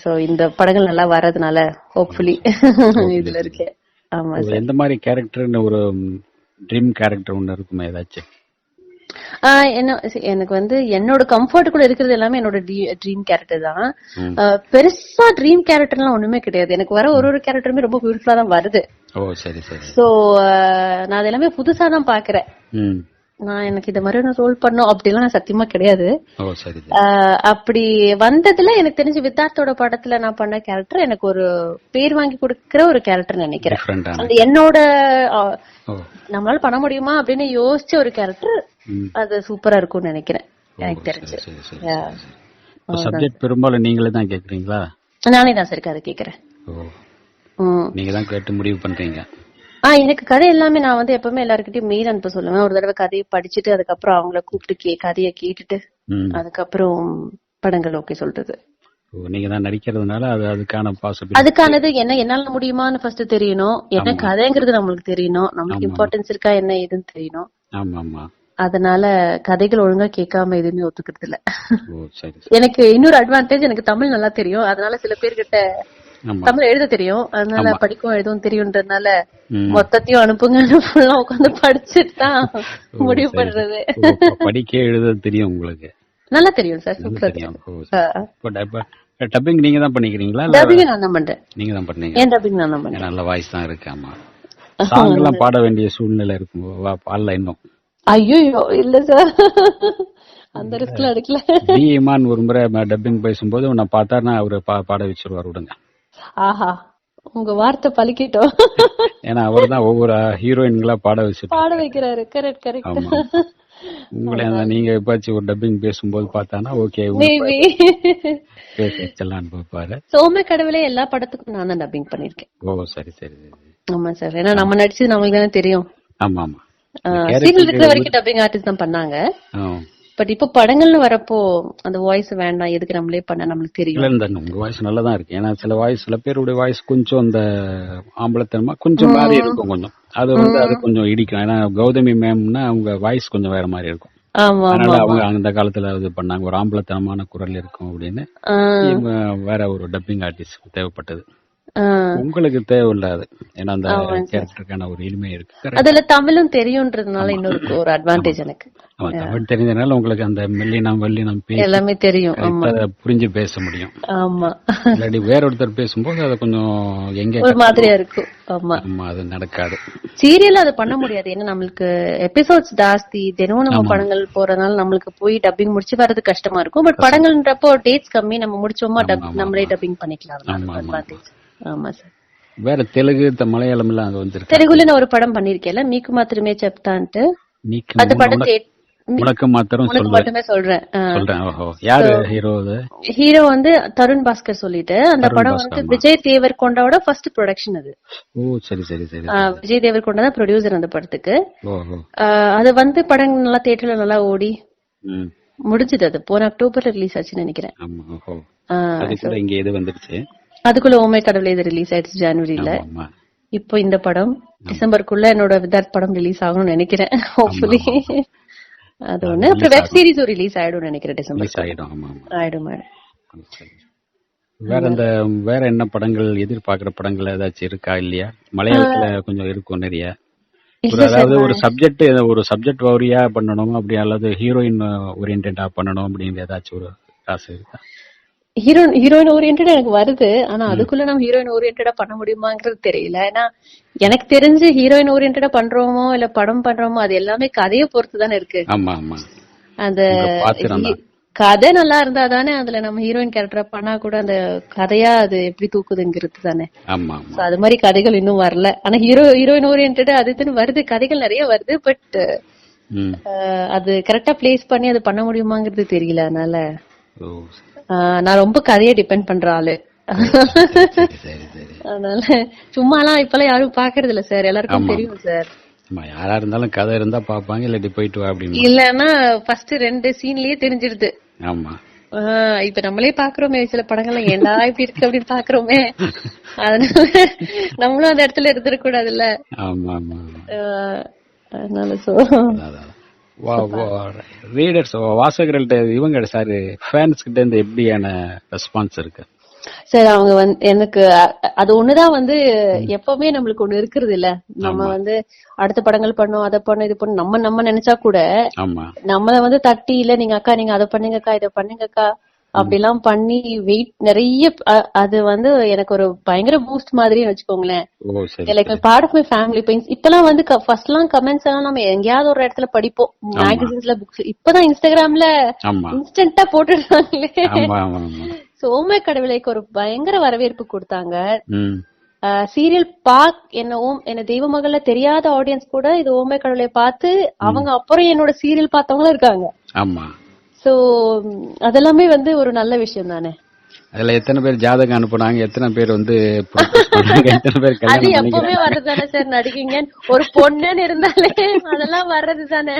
சோ இந்த படங்கள் நல்லா வர்றதுனால ஹோப்ஃபுல்லி இதுல இருக்கேன். ஆமா எந்த மாதிரி கேரக்டர்னு ஒரு ட்ரீம் கேரக்டர் ஒண்ணு இருக்குமே ஏதாச்சும்? என்ன எனக்கு வந்து என்னோட கம்ஃபர்ட்டுக்குள்ள இருக்கிறது எல்லாமே என்னோட ட்ரீம் கேரக்டர் தான். பெருசா ட்ரீம் கேரக்டர்லாம் ஒண்ணுமே கிடையாது. எனக்கு வர ஒரு ஒரு கேரக்டருமே ரொம்ப பியூட்டிஃபுல்லா தான் வருது. ஓ சரி சரி. சோ நான் அது எல்லாமே புதுசா தான் பாக்குறேன். நான் எனக்கு இந்த மாதிரி நான் ரோல் பண்ணும் அப்படிலாம் நான் சத்தியமா கிடையாது. அப்படி வந்ததுல எனக்கு தெரிஞ்சு வித்தார்த்தோட படத்துல நான் பண்ண கேரக்டர் எனக்கு ஒரு பேர் வாங்கி கொடுக்கிற ஒரு கேரக்டர் நினைக்கிறேன். என்னோட நம்மளால பண்ண முடியுமா அப்படின்னு யோசிச்ச ஒரு கேரக்டர். அது சூப்பரா இருக்கும்னு நினைக்கிறேன். எனக்கு தெரிஞ்சு. சப்ஜெக்ட் பெரும்பாலும் நீங்களே தான் கேக்குறீங்களா? நானே தான் சரி கதை கேக்குறேன். நீங்க தான் கேட்டு முடிவு பண்றீங்க. ஆ எனக்கு கதை எல்லாமே நான் வந்து எப்பவுமே எல்லாருக்கிட்டையும் மெயில் அனுப்ப சொல்லுவேன். ஒரு தடவை கதையை படிச்சுட்டு அதுக்கப்புறம் அவங்கள கூப்பிட்டு கே கதையை கேட்டுட்டு அதுக்கப்புறம் படங்கள் ஓகே சொல்றது. நீங்க தான் நடிக்கிறதுனால அது அதுக்கான பாசிபிலிட்டி அதுக்கானது என்ன என்னால முடியுமான்னு ஃபர்ஸ்ட் தெரியணும். என்ன கதைங்கிறது நம்மளுக்கு தெரியணும். நம்மளுக்கு இம்பார்ட்டன்ஸ் இருக்கா என்ன ஏதுன்னு தெரியணும். ஆமா ஆமா. அதனால கதைகள் ஒழுங்கா கேட்காம எதுவுமே ஒத்துக்கிறது இல்ல. எனக்கு இன்னொரு அட்வான்டேஜ் எனக்கு தமிழ் நல்லா தெரியும். அதனால சில பேர்கிட்ட தமிழ் எழுத தெரியும். அதனால படிக்கவும் எழுதவும் தெரியும்ன்றதுனால. மொத்தத்தையும் அனுப்புங்க ஃபுல்லா உட்காந்து படிச்சுட்டு தான் முடிவு பண்றது. படிக்க எழுத தெரியும் உங்களுக்கு? நல்லா தெரியும் சார் சூப்பரா தெரியும். டப்பிங் நீங்க தான் பண்ணிக்கிறீங்களா டப்பிங் நான் தான் பண்றேன். நீங்க தான் பண்ணீங்க. ஏன் டப்பிங் நான் தான் பண்றேன்? நல்ல வாய்ஸ் தான் இருக்கு ஆமா. சாங் எல்லாம் பாட வேண்டிய சூழ்நிலை இருக்கும். வா- பாடல இன்னும். ஐயோ இல்ல சார். அந்த ரிஸ்க்ல எடுக்கல. இமான் ஒரு முறை டப்பிங் பேசும்போது உன்னை பார்த்தாருன்னா அவரு பாட வச்சிருவார் விடுங்க. ஆஹா. உங்க வார்த்தை பலிக்கிட்டோம். ஏன்னா அவர் தான் ஒவ்வொரு ஹீரோயின்களா பாட வச்சிருப்பாரு. பாட வைக்கிறாரு. கரெக்ட் கரெக்ட் உங்களை நீங்க எப்பாச்சும் ஒரு டப்பிங் பேசும்போது பார்த்தானா? ஓகே மேபி பேச வச்சலான்னு பார்ப்பாரு சோம கடவுளே எல்லா படத்துக்கும் நான் தான் டப்பிங் பண்ணிருக்கேன். ஓ சரி சரி ஆமா சார் ஏன்னா நம்ம நடிச்சது நம்மளுக்கு தானே தெரியும். ஆமா ஆமா. சீரியல் இருக்கிற வரைக்கும் டப்பிங் ஆர்டிஸ்ட் தான் பண்ணாங்க. பட் இப்போ படங்கள்னு வரப்போ அந்த வாய்ஸ் வேண்டாம் எதுக்கு நம்மளே பண்ண நம்மளுக்கு தெரியும்? இல்ல உங்க வாய்ஸ் நல்லா தான் இருக்கு. ஏன்னா சில வாய்ஸ் சில பேருடைய வாய்ஸ் கொஞ்சம் அந்த ஆம்பளத்தனமா கொஞ்சம் மாதிரி இருக்கும் கொஞ்சம். அது வந்து அது கொஞ்சம் இடிக்கும். ஏன்னா கௌதமி மேம்னா அவங்க வாய்ஸ் கொஞ்சம் வேற மாதிரி இருக்கும். அதனால அவங்க அந்த காலத்துல இது பண்ணாங்க. ஒரு ஆம்பளத்தனமான குரல் இருக்கும் அப்படின்னு. வேற ஒரு டப்பிங் ஆர்டிஸ்ட் தேவைப்பட்டது. உங்களுக்கு தேவையில்ல அது ஏன்னா அந்த கேரக்டருக்கான ஒரு இனிமை இருக்கு. அதுல தமிழும் தெரியும்ன்றதுனால இன்னொரு ஒரு அட்வான்டேஜ் எனக்கு. ஆமா, தமிழ் தெரிஞ்சதுனால உங்களுக்கு அந்த மெல்லினம் பேசி எல்லாமே தெரியும் புரிஞ்சு பேச முடியும். ஆமா. இல்லாட்டி வேற ஒருத்தர் பேசும்போது அதை கொஞ்சம் எங்க ஒரு மாதிரியா இருக்கும் ஆமா. ஆமா அது நடக்காது. சீரியல் அது பண்ண முடியாது ஏன்னா நம்மளுக்கு எபிசோட்ஸ் ஜாஸ்தி தினமும் நம்ம படங்கள் போறதுனால நம்மளுக்கு போய் டப்பிங் முடிச்சு வர்றது கஷ்டமா இருக்கும். பட் படங்கள்ன்றப்போ டேட்ஸ் கம்மி நம்ம முடிச்சோமா நம்மளே டப்பிங் பண்ணிக்கலாம். அட்வான்டேஜ் ஆமா சார். வேற தெலுங்கு மலையாளம் எல்லாம் அங்க வந்திருக்கு? தெலுங்குல நான் ஒரு படம் பண்ணிருக்கேன்ல மீக்கு மாத்திரமே செப்தான்ட்டு. நீக்கு அந்த படம் உனக்கு- மாத்திரம் மட்டுமே சொல்றேன். யாரு ஹீரோ அது? ஹீரோ வந்து தருண் பாஸ்கர் சொல்லிட்டு அந்த படம் வந்து. விஜய் தேவர்கொண்டாவோட ஃபர்ஸ்ட் ப்ரொடக்ஷன் அது. ஓ சரி சரி சரி. ஆ, விஜய் தேவர்கொண்டா தான் ப்ரொடியூசர் அந்த படத்துக்கு. அது வந்து படம் நல்லா தியேட்டர்ல நல்லா ஓடி. முடிஞ்சது அது. போன அக்டோபர்ல ரிலீஸ் ஆச்சுன்னு நினைக்கிறேன். இங்க இது வந்துருச்சு? அதுக்குள்ள ஓமை கடவுளே இது ரிலீஸ் ஆயிடுச்சு? ஜனவரியில. இப்போ இந்த படம் டிசம்பருக்குள்ள என்னோட விதார்த் படம் ரிலீஸ் ஆகும்னு நினைக்கிறேன். ஹோப்ஃபுல்லி அது ஒண்ணு. அப்புறம் வெப் சீரிஸும் ரிலீஸ் ஆயிடும் நினைக்கிறேன் டிசம்பர் ஆயிடும். ஆயிடும். வேற இந்த வேற என்ன படங்கள் எதிர்பார்க்கிற படங்கள் ஏதாச்சும் இருக்கா இல்லையா? மலையாளத்துல கொஞ்சம் இருக்கும் நிறைய. அதாவது ஒரு சப்ஜெக்ட் ஒரு சப்ஜெக்ட் வரியா பண்ணணும் அப்படி அல்லது ஹீரோயின் ஓரியன்டா பண்ணணும் அப்படின்னு ஏதாச்சும் ஒரு ஆசை இருக்கா? ஹீரோயின் ஹீரோயின் ஓரியன்டா எனக்கு வருது. ஆனா அதுக்குள்ள நம்ம ஹீரோயின் ஓரியன்டா பண்ண முடியுமாங்கிறது தெரியல. ஏன்னா எனக்கு தெரிஞ்சு ஹீரோயின் ஓரியன்டா பண்றோமோ இல்ல படம் பண்றோமோ அது எல்லாமே கதையை பொறுத்து தானே இருக்கு. ஆமா ஆமா. அந்த கதை நல்லா இருந்தா தானே அதுல நம்ம ஹீரோயின் கேரக்டரா பண்ணா கூட அந்த கதையா அது எப்படி தூக்குதுங்கிறது தானே. அது மாதிரி கதைகள் இன்னும் வரல. ஆனா ஹீரோ ஹீரோயின் ஓரியன்டா அது இதுன்னு வருது. கதைகள் நிறைய வருது பட் அது கரெக்டா பிளேஸ் பண்ணி அது பண்ண முடியுமாங்கிறது தெரியல அதனால. நான் ரொம்ப கதையை டிபெண்ட் பண்ற ஆளு. அதனால சும்மாலாம் இப்பெல்லாம் யாரும் பாக்குறது இல்ல சார். எல்லாருக்கும் தெரியும் சார். யாரா இருந்தாலும் கதை இருந்தா பாப்பாங்க இல்லாட்டி போயிட்டு வா அப்படின்னு. இல்லன்னா ஃபர்ஸ்ட் ரெண்டு சீன்லயே தெரிஞ்சிடுது ஆமா. இப்ப நம்மளே பாக்குறோமே சில படங்கள்ல ஏண்டா இப்படி இருக்கு அப்படின்னு பாக்குறோமே அதனால நம்மளும் அந்த இடத்துல இருந்துட கூடாதுல்ல. ஆமா ஆமா அதனால சோ ரீடர்ஸ் வாசகர்கள்ட்ட இவங்க சார் ஃபேன்ஸ் கிட்ட இருந்து எப்படியான ரெஸ்பான்ஸ் இருக்கு? சார் அவங்க வந்து எனக்கு அது ஒண்ணுதான் வந்து எப்பவுமே நம்மளுக்கு ஒண்ணு இருக்கிறது இல்ல நம்ம வந்து அடுத்த படங்கள் பண்ணோம் அதை பண்ணோம் இது பண்ணோம். நம்ம நம்ம நினைச்சா கூட நம்மள வந்து தட்டி இல்ல நீங்க அக்கா நீங்க அதை பண்ணுங்கக்கா இதை பண்ணுங்கக்கா. அப்படிலாம் பண்ணி வெயிட் நிறைய அது வந்து எனக்கு ஒரு பயங்கர பூஸ்ட் மாதிரின்னு வச்சுக்கோங்களேன். Like part of my family இப்போ இப்பெல்லாம் வந்து ஃபர்ஸ்ட் எல்லாம் கமெண்ட்ஸ் எல்லாம் நம்ம எங்கேயாவது ஒரு இடத்துல படிப்போம். மேகசின்ஸ்ல புக்ஸ் இப்பதான் இன்ஸ்டாகிராம்ல இன்ஸ்டன்டா ஆமா. சோமே கடவுளைக்கு ஒரு பயங்கர வரவேற்பு கொடுத்தாங்க. சீரியல் பாக் என்ன ஓம் என்ன தெய்வ மகள தெரியாத ஆடியன்ஸ் கூட இது ஓமே கடவுளை பார்த்து அவங்க அப்புறம் என்னோட சீரியல் பார்த்தவங்களும் இருக்காங்க. ஆமா. சோ அதெல்லாமே வந்து ஒரு நல்ல விஷயம் தானே? அதுல எத்தனை பேர் ஜாதகம் அனுப்புனாங்க எத்தனை பேர் வந்து எத்தனை பேர் அது எப்பவுமே வர்றதுதானே சார் நடிகீங்க? ஒரு பொண்ணுன்னு இருந்தாலே அதெல்லாம் வர்றது தானே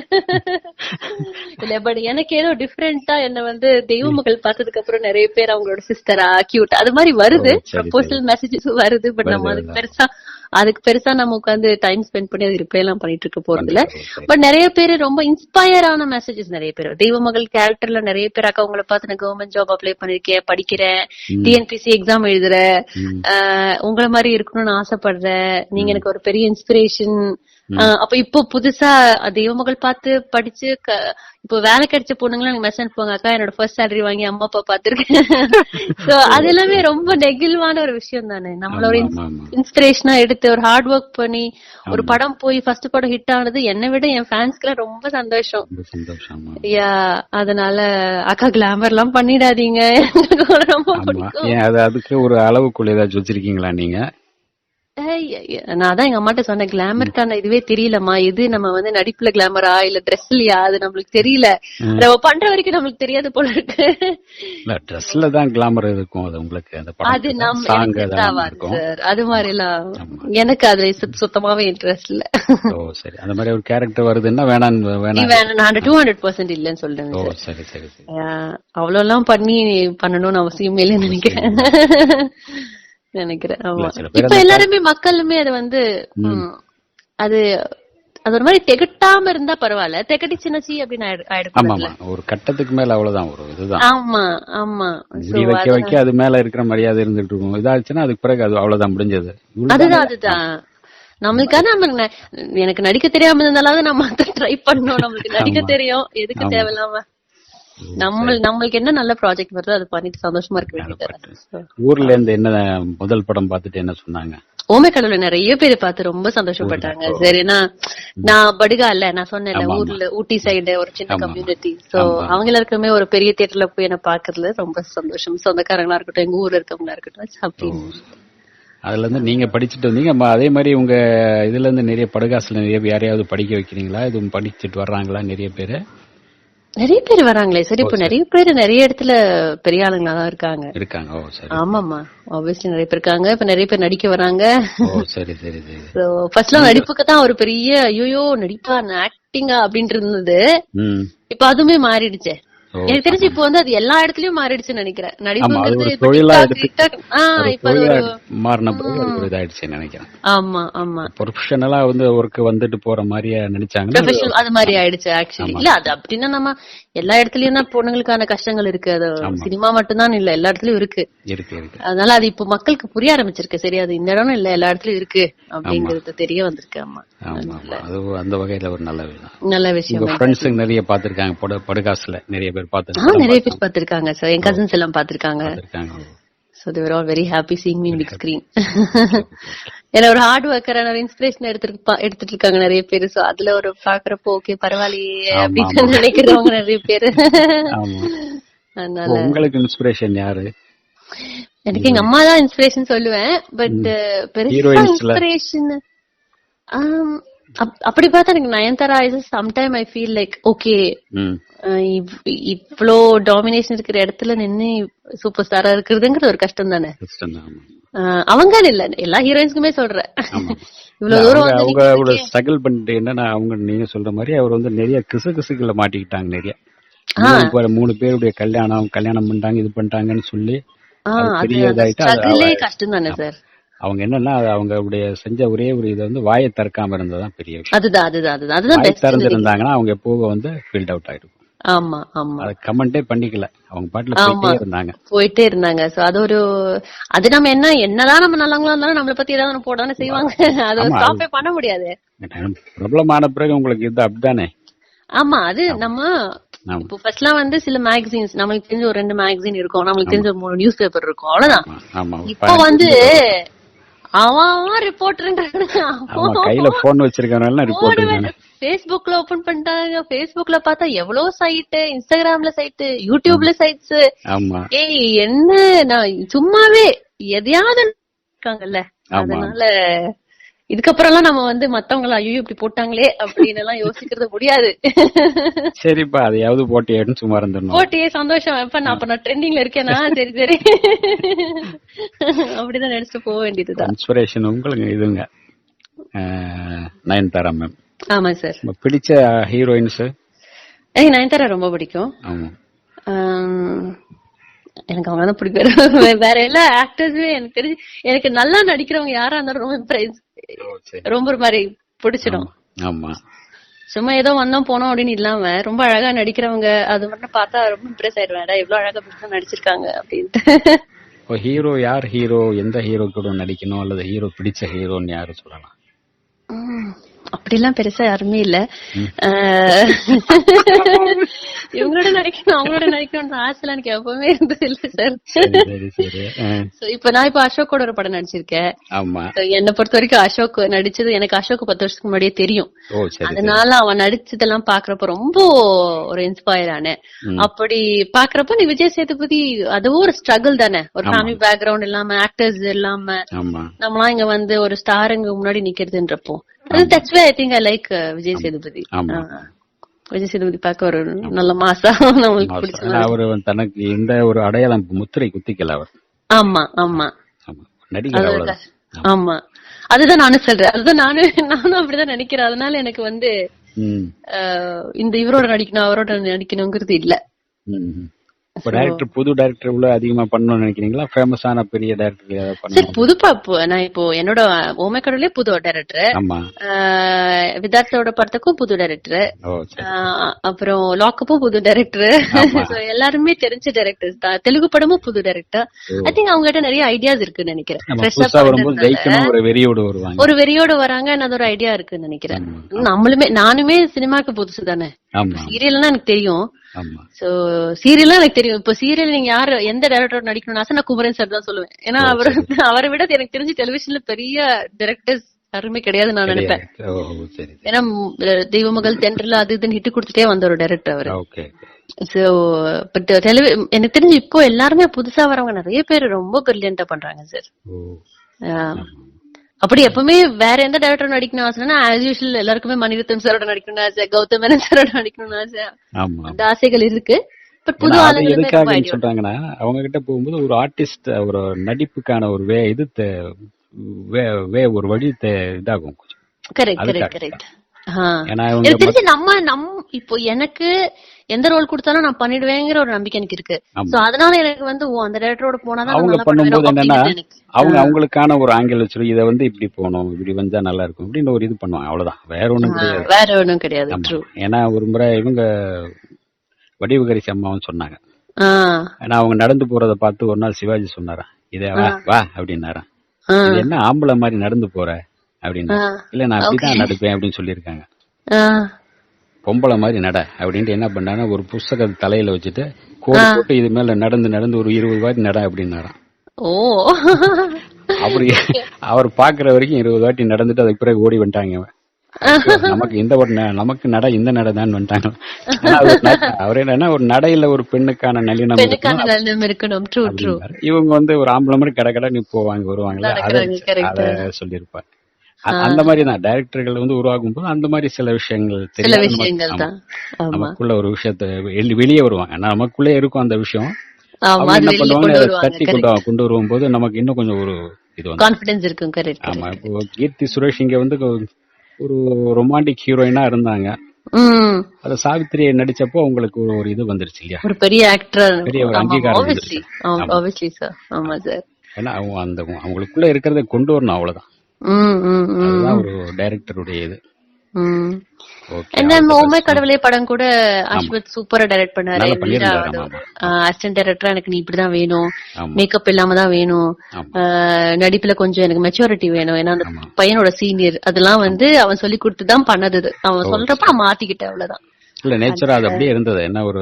இல்ல பட் எனக்கு ஏதோ டிஃப்ரெண்டா என்ன வந்து தெய்வ மகள் பார்த்ததுக்கு அப்புறம் நிறைய பேர் அவங்களோட சிஸ்டரா கியூட் அது மாதிரி வருது. ப்ரொபோசல் மெசேஜஸ் வருது பட் நம்ம அதுக்கு பெருசா அதுக்கு பெருசா நம்ம உட்காந்து டைம் ஸ்பெண்ட் பண்ணி அது ரிப்ளை எல்லாம் பண்ணிட்டு இருக்க போறது இல்ல. பட் நிறைய பேர் ரொம்ப இன்ஸ்பயர் ஆன மெசேஜஸ் நிறைய பேர். தெய்வ மகள் கேரக்டர்ல நிறைய பேர் அக்கா உங்களை பார்த்து நான் கவர்மெண்ட் ஜாப் அப்ளை பண்ணிருக்கேன் படிக்கிறேன் டிஎன்பிசி எக்ஸாம் எழுதுறேன். உங்களை மாதிரி இருக்கணும்னு ஆசைப்படுறேன். நீங்க எனக்கு ஒரு பெரிய இன்ஸ்பிரேஷன் அப்ப இப்போ புதுசா தெய்வமகள் பார்த்து படிச்சு இப்போ வேலை கிடைச்ச பொண்ணுங்களும் எனக்கு மெசேஜ் போங்க அக்கா என்னோட ஃபர்ஸ்ட் salary வாங்கி அம்மா அப்பா பாத்துருக்கேன் சோ அது எல்லாமே ரொம்ப நெகிழ்வான ஒரு விஷயம் தானே. ஆமா ஆமா இன்ஸ்பிரேஷனா எடுத்து ஒரு ஹார்ட் ஒர்க் பண்ணி ஒரு படம் போய் ஃபர்ஸ்ட் படம் ஹிட் ஆனது என்னை விட என் ஃபேன்ஸ்க்குலாம் ரொம்ப சந்தோஷம். ரொம்ப சந்தோஷம் ஆமா. யா அதனால அக்கா கிளாமர் எல்லாம் பண்ணிடாதீங்க. ரொம்ப பிடிக்கும். அதுக்கு ஒரு அளவுக்குள்ள ஏதாச்சும் வச்சிருக்கீங்களா நீங்க? நான் அதான் எங்க அம்மாட்ட சொன்னேன் கிளாமருக்கான இதுவே தெரியலம்மா எது நம்ம வந்து நடிப்புல கிளாமரா இல்ல ட்ரெஸ்லயா அது நம்மளுக்கு தெரியல. நம்ம பண்ற வரைக்கும் நம்மளுக்கு தெரியாது போல இருக்கு. ட்ரெஸ்ல தான் கிளாமர் இருக்கும் அது உங்களுக்கு அந்த அது நம்ம அது மாதிரி எல்லாம் எனக்கு அதுல சுத்த- சுத்தமாவே இன்ட்ரெஸ்ட் இல்ல. ஓ சரி. அந்த மாதிரி ஒரு கேரக்டர் வருதுன்னா வேணாம் வேணாம். நான் டூ ஹண்ட்ரட் பர்சன்ட் இல்லன்னு சொல்றேன் ஓ சரி சரி அவ்வளவு எல்லாம் பண்ணி பண்ணணும்னு அவசியமே இல்லைன்னு நினைக்கிறேன். நினைக்கிறேன். ஆமா. இப்ப எல்லாருமே மக்களுமே அது வந்து அது அது ஒரு மாதிரி திகட்டாம இருந்தா பரவாயில்ல. திகட்டிச்சுனச்சி அப்படின்னு ஆயிடு- ஆமா ஆயிடக்கூடாதுல்ல ஆமா. ஒரு கட்டத்துக்கு மேல அவ்வளவுதான் ஒரு இதுதான். ஆமா ஆமா. வைக்க வைக்க அது மேல இருக்கிற மரியாதை இருந்துட்டு இருக்கும். இதாச்சுன்னா அதுக்கு பிறகு அது அவ்வளவுதான் முடிஞ்சது. அதுதான் அதுதான். நம்மளுக்கான நம்ம எனக்கு நடிக்க தெரியாம இருந்தாலும் நம்ம ட்ரை பண்ணோம் நம்மளுக்கு நடிக்க தெரியும். எதுக்கு தேவையில்லாம. நம்ம நம்மளுக்கு என்ன நல்ல ப்ராஜெக்ட் வருதோ அது பண்ணிட்டு சந்தோஷமா இருக்க வேண்டியது ஊர்ல இருந்து என்ன முதல் படம் பார்த்துட்டு என்ன சொன்னாங்க? ஓமை கடவுள நிறைய பேர் பார்த்து ரொம்ப சந்தோஷப்பட்டாங்க. சரி நான் படுகா இல்ல நான் சொன்னேன்ல ஊர்ல ஊட்டி சைடு ஒரு சின்ன கம்யூனிட்டி சோ அவங்க எல்லாருக்குமே ஒரு பெரிய தியேட்டர்ல போய் என்ன பாக்குறதுல ரொம்ப சந்தோஷம். சொந்தக்காரங்களா இருக்கட்டும் எங்க ஊர்ல இருக்கவங்களா இருக்கட்டும் ஹாப்பி அதுல இருந்து நீங்க படிச்சுட்டு வந்தீங்க. அதே மாதிரி உங்க இதுல இருந்து நிறைய படுகாசுல நிறைய யாரையாவது படிக்க வைக்கிறீங்களா? இதுவும் படிச்சுட்டு வர்றாங்களா நிறைய பேரு? நிறைய பேர் வராங்களே. சரி இப்ப நிறைய பேர் நிறைய இடத்துல பெரிய ஆளுங்களா தான் இருக்காங்க. இருக்காங்க. ஓ சரி ஆமாமா ஆப்வியஸ்லி நிறைய பேர் இருக்காங்க. இப்ப நிறைய பேர் நடிக்க வராங்க. ஓ சரி சரி சரி. First எல்லாம் நடிப்புக்கு தான் ஒரு பெரிய ஐயோ நடிப்பா ஆக்டிங்கா அப்படின்ட்டு இருந்தது. இப்ப அதுவுமே மாறிடுச்சே. எனக்கு தெரிஞ்சு இப்போ வந்து அது எல்லா இடத்துலயும் மாறிடுச்சுன்னு நினைக்கிறேன். ஒரு மாறின பிறகு இதாயிடுச்சுன்னு நினைக்கிறேன். ஆமா ஆமா. ப்ரொஃபஷனலா வந்து ஒர்க் வந்துட்டு போற மாதிரியே ப்ரொஃபஷனல் அது மாதிரி ஆயிடுச்சு ஆக்சுவலி இல்ல அது அப்படின்னா நம்ம எல்லா இடத்துலயும் தான் பொண்ணுங்களுக்கான கஷ்டங்கள் இருக்கு. அது சினிமா மட்டும்தான் இல்ல எல்லா இடத்துலயும் இருக்கு. இருக்கு அதனால அது இப்போ மக்களுக்கு புரிய ஆரம்பிச்சிருக்கு. சரி அது இந்த இடம் இல்ல எல்லா இடத்துலயும் இருக்கு அப்படிங்கறது தெரிய வந்திருக்கு ஆமா. ஆமா அது அந்த வகையில ஒரு நல்ல விஷயம். நல்ல விஷயம். ஃப்ரெண்ட்ஸுங்க நிறைய பாத்திருக்காங்க படு படுகாசுல நிறைய பேர் ஆ பாத்துருக்காங்க நிறைய பேர் பாத்திருக்காங்க சார் என் கசின்ஸ் எல்லாம் they were all very happy seeing me in big screen. ஏன்னா ஒரு ஹார்ட் ஒர்க்கரான ஒரு இன்ஸ்பிரேஷன் எடுத்துட்டு எடுத்துட்டு இருக்காங்க நிறைய பேரு. சோ அதுல ஒரு பாக்குறப்போ ஓகே பரவாயில்லையே அப்படின்னு நினைக்கிறவங்க நிறைய பேரு. அதனால உங்களுக்கு இன்ஸ்பிரேஷன் யாரு? எனக்கு எங்க அம்மா தான் இன்ஸ்பிரேஷன் சொல்லுவேன். பட் பெருசா? இன்ஸ்பிரேஷன் அப்படி பார்த்தா எனக்கு Nayanthara is sometime I feel like okay இவ்ளோ டாமினேஷன் இருக்கிற இடத்துல நின்னு சூப்பர் ஸ்டாரா இருக்கிறதுங்கிறது ஒரு கஷ்டம் தானே அவங்க இல்ல எல்லா ஹீரோயின்ஸ்க்குமே சொல்றேன். இவ்வளவு தூரம் அவங்க ஒரு ஸ்ட்ரகிள் பண்ணிட்டு என்னன்னா அவங்க நீங்க சொல்ற மாதிரி அவர் வந்து நிறைய கிசு கிசுக்குள்ள மாட்டிக்கிட்டாங்க நிறைய. மூணு பேர் மூணு பேருடைய கல்யாணம் கல்யாணம் பண்ணிட்டாங்க இது பண்ணிட்டாங்கன்னு சொல்லி பெரிய இதாயிட்டு கஷ்டம் தானே சார் அவங்க என்னன்னா அது அவங்களுடைய செஞ்ச ஒரே ஒரு இது வந்து வாயை திறக்காம இருந்ததுதான் பெரிய விஷயம். அதுதான் அதுதான் அதுதான். அதுதான் திறந்து இருந்தாங்கன்னா அவங்க எப்பவும் வந்து ஃபீல்ட் அவுட் ஆயிடும் ஆமா ஆமா. அதை கமெண்டே பண்ணிக்கல. அவங்க பாட்டுல போயிட்டே இருந்தாங்க. போயிட்டே இருந்தாங்க. சோ அது ஒரு அது நம்ம என்ன என்னதான் நம்ம நல்லவங்களா இருந்தாலும் நம்மளை பத்தி ஏதாவது ஒண்ணு போடதானே செய்வாங்க. அதை ஸ்டாப்பே பண்ண முடியாது. பிரபலமான பிறகு உங்களுக்கு இது அப்படிதானே ஆமா அது நம்ம. இப்போ ஃபர்ஸ்ட்லாம் வந்து சில மேகசின்ஸ் நம்மளுக்கு தெரிஞ்ச ஒரு ரெண்டு மேகசின் இருக்கும். நம்மளுக்கு தெரிஞ்ச ஒரு மூணு நியூஸ் பேப்பர் இருக்கும். அவ்வளவுதான். இப்போ வந்து அவன் ரிப்போர்ட்டர் ஆமா கையில போன் வச்சிருக்கவங்க ரிப்போர்ட் இருக்காங்க பேஸ்புக்ல ஓபன் பண்ணிட்டாங்க. பேஸ்புக்ல பார்த்தா எவ்வளவு சைட் இன்ஸ்டாகிராம்ல சைட் யூடியூப்ல சைட்ஸ் ஆமா. ஏய் என்ன நான் சும்மாவே எதையாவது இருக்காங்கல்ல. அதனால இதுக்கப்புறம் எல்லாம் நம்ம வந்து மத்தவங்கள ஐயோ இப்படி போட்டாங்களே அப்படின்னு எல்லாம் யோசிக்கிறது முடியாது. சரிப்பா அதையாவது போட்டியாடுன்னு சும்மா இருந்துடணும். போட்டியே சந்தோஷம். எப்ப நான் அப்ப நான் ட்ரெண்டிங்ல இருக்கேனா? சரி சரி. அப்படிதான் நினைச்சிட்டு போக வேண்டியதுதான். இன்ஸ்பிரேஷன் உங்களுக்கு இதுங்க. நயன்தாரா மேம் ஆமா சார் பிடிச்ச ஹீரோயின்ஸ் எனக்கு நயன்தாரா ரொம்ப பிடிக்கும். ஆமா. எனக்கு அவங்க தான் பிடிக்கும். வேற- எல்லா ஆக்டர்ஸுமே எனக்கு தெரிஞ்சு எனக்கு நல்லா நடிக்கிறவங்க யாரா இருந்தாலும் ரொம்ப ரொம்ப ஒரு மாதிரி பிடிச்சிடும். ஆமா. சும்மா ஏதோ வந்தோம் போனோம் அப்படின்னு இல்லாம ரொம்ப அழகா நடிக்கிறவங்க அது மட்டும் பார்த்தா ரொம்ப இம்ப்ரெஸ் ஆயிடுவேன் இவ்வளவு அழகா நடிச்சிருக்காங்க அப்படின்ட்டு. இப்போ ஹீரோ யார் ஹீரோ எந்த ஹீரோ கூட நடிக்கணும் அல்லது ஹீரோ பிடிச்ச ஹீரோன்னு யாரு சொல்லலாம்? அப்படிலாம் பெருசா யாருமே இல்ல. இவங்களோட நடிக்கணும் அவங்களோட நடிக்கணும்ன்ற ஆசை எனக்கு எப்பவுமே இருந்தது இல்ல சார் இப்ப நான் இப்ப அசோக்கோட ஒரு படம் நடிச்சிருக்கேன். என்னை பொறுத்த வரைக்கும் அசோக் நடிச்சது எனக்கு அசோக் பத்து வருஷத்துக்கு முன்னாடியே தெரியும். அதனால அவன் நடிச்சதெல்லாம் பாக்குறப்ப ரொம்ப ஒரு இன்ஸ்பயர் ஆனேன். அப்படி பாக்குறப்ப நீ விஜய் சேதுபதி அதுவும் ஒரு ஸ்ட்ரகிள் தானே. ஒரு ஃபேமிலி பேக்ரவுண்ட் இல்லாம ஆக்டர்ஸ் இல்லாம. நம்மளாம் இங்க வந்து ஒரு ஸ்டாருங்க முன்னாடி நிக்கிறதுன்றப்போ. That's way I think I like Vijay Sethupathi. Vijay Sethupathi பார்க்க ஒரு நல்ல மாசா நம்மளுக்கு பிடிச்ச ஆனா அவரு தனக்கு எந்த ஒரு அடையாளம் முத்திரை குத்திக்கல அவர். ஆமா ஆமா. ஆமா. நடிகர் ஆமா. அதுதான் நானும் சொல்றேன். அதுதான் நானும் நானும் அப்படிதான் நினைக்கிறேன். அதனால எனக்கு வந்து இந்த இவரோட நடிக்கணும் அவரோட நடிக்கணுங்கிறது இல்ல. இப்ப டைரக்டர் புது டைரக்டர் உள்ள அதிகமா பண்ணணும்னு நினைக்கிறீங்களா? ஃபேமஸான பெரிய டைரக்டர் ஏதாவது பண்ணணும்? புதுப்பா இப்போ நான் இப்போ என்னோட ஓமை கடவுளே புது டைரக்டர் ஆமா. விதார்த்தோட படத்துக்கும் புது டைரக்டர் அப்புறம் லாக்கப்பும் புது டைரக்டர் எல்லாருமே தெரிஞ்ச டைரக்டர்ஸ் தான். தெலுங்கு படமும் புது டைரக்டர் ஐ திங்க் அவங்க கிட்ட நிறைய ஐடியாஸ் இருக்குன்னு நினைக்கிறேன். ஒரு வெறியோடு வருவாங்க. ஒரு வெறியோட வராங்க அது ஒரு ஐடியா இருக்குன்னு நினைக்கிறேன். நம்மளுமே நானுமே சினிமாக்கு புதுசு தானே சீரியல்னா எனக்கு தெரியும். சோ சீரியல்லாம் எனக்கு தெரியும் இப்ப சீரியல் நீங்க யாரு எந்த டேரக்டர் நடிக்கணும்னு ஆசை? நான் குமரன் சார் தான் சொல்லுவேன். ஏன்னா அவர் அவரை விட எனக்கு தெரிஞ்சு டெலிவிஷன்ல பெரிய டைரக்டர்ஸ் யாருமே கிடையாது நான் நினைப்பேன். ஏன்னா தெய்வமகள் தென்றல் அது இதுன்னு ஹிட் கொடுத்துட்டே வந்த ஒரு டைரக்டர் அவரு. சோ பட் டெலிவி எனக்கு தெரிஞ்சு இப்போ எல்லாருமே புதுசா வரவங்க நிறைய பேர் ரொம்ப பிரில்லியண்டா பண்றாங்க சார் அப்படி எப்பவுமே வேற எந்த டேரக்டர் நடிக்கணும் ஆசைன்னா ஆஸ் யூஷுவல் எல்லாருக்குமே மணிரத்னம் சாரோட நடிக்கணும்னு ஆசை கௌதம் மேனன் சாரோட நடிக்கணும்னு ஆசை. அந்த ஆசைகள் இருக்கு. எதுக்காக சொல்றாங்கன்னா அவங்க கிட்ட போகும்போது ஒரு ஆர்டிஸ்ட் ஒரு நடிப்புக்கான ஒரு வே இது வே ஒரு வழி இதாகும் தெரிஞ்சு நம்ம நம் இப்போ எனக்கு எந்த ரோல் கொடுத்தாலும் நான் பண்ணிடுவேங்கிற ஒரு நம்பிக்கை எனக்கு இருக்கு. சோ அதனால எனக்கு வந்து ஓ அந்த டேரக்டரோட போனாதான் அவங்க பண்ணும்போது என்னன்னா அவங்க அவங்களுக்கான ஒரு ஆங்கிள் வச்சிரு இதை வந்து இப்படி போகணும் இப்படி வந்தா நல்லா இருக்கும் அப்படின்னு ஒரு இது பண்ணுவாங்க அவ்வளவுதான். வேற ஒண்ணும் கிடையாது. வேற ஒண்ணும் கிடையாது ஏன்னா ஒரு முறை இவங்க வடிவுகரிசி அம்மாவும் சொன்னாங்க. ஏன்னா அவங்க நடந்து போறத பார்த்து ஒரு நாள் சிவாஜி சொன்னாராம் இதை வா வா அப்படின்னாராம். என்ன ஆம்பளை மாதிரி நடந்து போற? அப்படின்னு இல்ல நான் அப்படிதான் நடப்பேன் அப்படின்னு சொல்லியிருக்காங்க. ஆஹ் பொம்பளை மாதிரி நட அப்படின்ட்டு என்ன பண்ணாங்கன்னா ஒரு புஸ்தகம் தலையில வச்சுட்டு கோடு போட்டு இது மேல நடந்து நடந்து ஒரு இருபது வாட்டி நட அப்படின்னாராம். ஓ. அப்படி அவர் பாக்குற வரைக்கும் இருபது வாட்டி நடந்துட்டு அதுக்கு பிறகு ஓடி வந்துட்டாங்க நமக்கு இந்த ஒரு நமக்கு நட இந்த நட தான் வந்துட்டாங்க. அவர் என்னன்னா ஒரு நடையில ஒரு பெண்ணுக்கான நளினம் இருக்கணும். இவங்க வந்து ஒரு ஆம்பளை மாதிரி கடை கடை நீ போவாங்க வருவாங்களா அதை சொல்லியிருப்பார். அ- அந்த மாதிரி தான். டைரக்டர்கள் வந்து உருவாகும் போது அந்த மாதிரி சில விஷயங்கள் ஆமா. நமக்குள்ள ஒரு விஷயத்த வெளி- வெளியே வருவாங்க. நமக்குள்ளே இருக்கும் அந்த விஷயம். என்ன பண்ணுவாங்க? தட்டி கொண்டு கொண்டு வருவோம் போது நமக்கு இன்னும் கொஞ்சம் ஒரு இது கான்பிடன்ஸ் இருக்கும் கரெக்ட் ஆமா இப்போ கீர்த்தி சுரேஷ் இங்க வந்து ஒரு ரொமான்டிக் ஹீரோயினா இருந்தாங்க. அது சாவித்திரியை நடிச்சப்போ அவங்களுக்கு ஒரு இது வந்துருச்சு இல்லையா? ஒரு பெரிய ஆக்டர் பெரிய ஒரு அங்கீகாரம் ஆப்வியஸ்லி வந்துருச்சு. ஆப்வியஸ்லி சார் ஆமா சார் ஏன்னா அவங்க அந்த அவங்களுக்குள்ள இருக்கிறத கொண்டு வரணும் அவ்வளவுதான். அதுதான் ஒரு டைரக்டருடைய இது. ஓமை கடவுளே படம் கூட அஸ்வத் சூப்பரா டைரக்ட் பண்ணாரு. அசிஸ்டன்ட் டைரக்டரா எனக்கு நீ இப்படிதான் வேணும். மேக்கப் இல்லாம தான் வேணும். நடிப்புல கொஞ்சம் எனக்கு மெச்சூரிட்டி வேணும். ஏன்னா அந்த. பையனோட சீனியர் அதெல்லாம் வந்து அவன் சொல்லி கொடுத்து தான் பண்ணது. அவன் சொல்றப்ப அவன் மாத்திக்கிட்டேன் அவ்வளவுதான். இல்ல நேச்சரா அது அப்படியே இருந்தது. என்ன ஒரு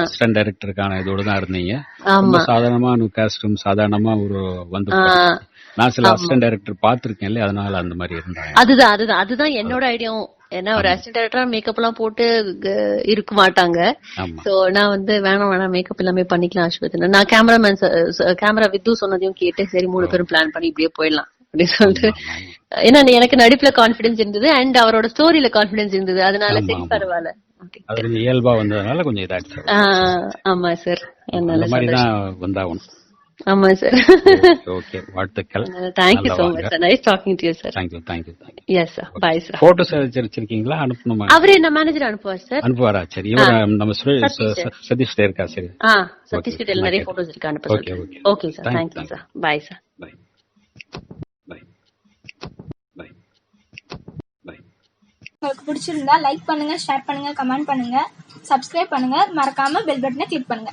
அசிஸ்டன்ட் டைரக்டருக்கான இதோட தான் இருந்தீங்க. சாதாரணமா காஸ்டியூம் சாதாரணமா ஒரு வந்து நான் சில அசிஸ்டன்ட் டைரக்டர் பாத்திருக்கேன் இல்லையா அதனால அந்த மாதிரி இருந்தாங்க. அதுதான் அதுதான் அதுதான் என்னோட ஐடியாவும் ஏன்னா ஒரு அசிஸ்டன்ட் டைரக்டரா மேக்கப் எல்லாம் போட்டு இருக்க மாட்டாங்க. சோ நான் வந்து வேணாம் வேணாம் மேக்கப் எல்லாமே பண்ணிக்கலாம் ஆஸ்பத்திரி நான் கேமராமேன் கேமரா வித்து சொன்னதையும் கேட்டு சரி மூணு பேரும் பிளான் பண்ணி இப்படியே போயிடலாம் அப்படின்னு சொல்லிட்டு. ஏன்னா எனக்கு நடிப்புல கான்பிடன்ஸ் இருந்தது அண்ட் அவரோட ஸ்டோரியில கான்பிடன்ஸ் இருந்தது. அதனால சரி. பரவாயில்ல. இயல்பா வந்ததுனால கொஞ்சம் இதாச்சு. ஆமா சார் அந்த என்னால மாதிரி தான் வந்தாகணும். ஆமா சார் ஓகே வாழ்த்துக்கள். நல்லா சோ வாங்க. Much sir nice talking to you sir thank you thank you thank you yes sir bye sir photos வச்சிருக்கீங்களா? அனுப்பணுமா? அவரே என்ன மேனேஜர் அனுப்புவார் சார் அனுப்புவாரா? சரி இவர் நம்ம சதீஷ். சதீஷ் இருக்கா? சரி. ஆ சதீஷ் கிட்ட நிறைய. போட்டோஸ் இருக்கு அனுப்ப okay. Okay sir Thank- thank you thank sir bye sir bye bye bye bye உங்களுக்கு பிடிச்சிருந்தா லைக் பண்ணுங்க ஷேர் பண்ணுங்க கமெண்ட் பண்ணுங்க சப்ஸ்கிரைப் பண்ணுங்க. மறக்காம பெல் பட்டனை கிளிக் பண்ணுங்க.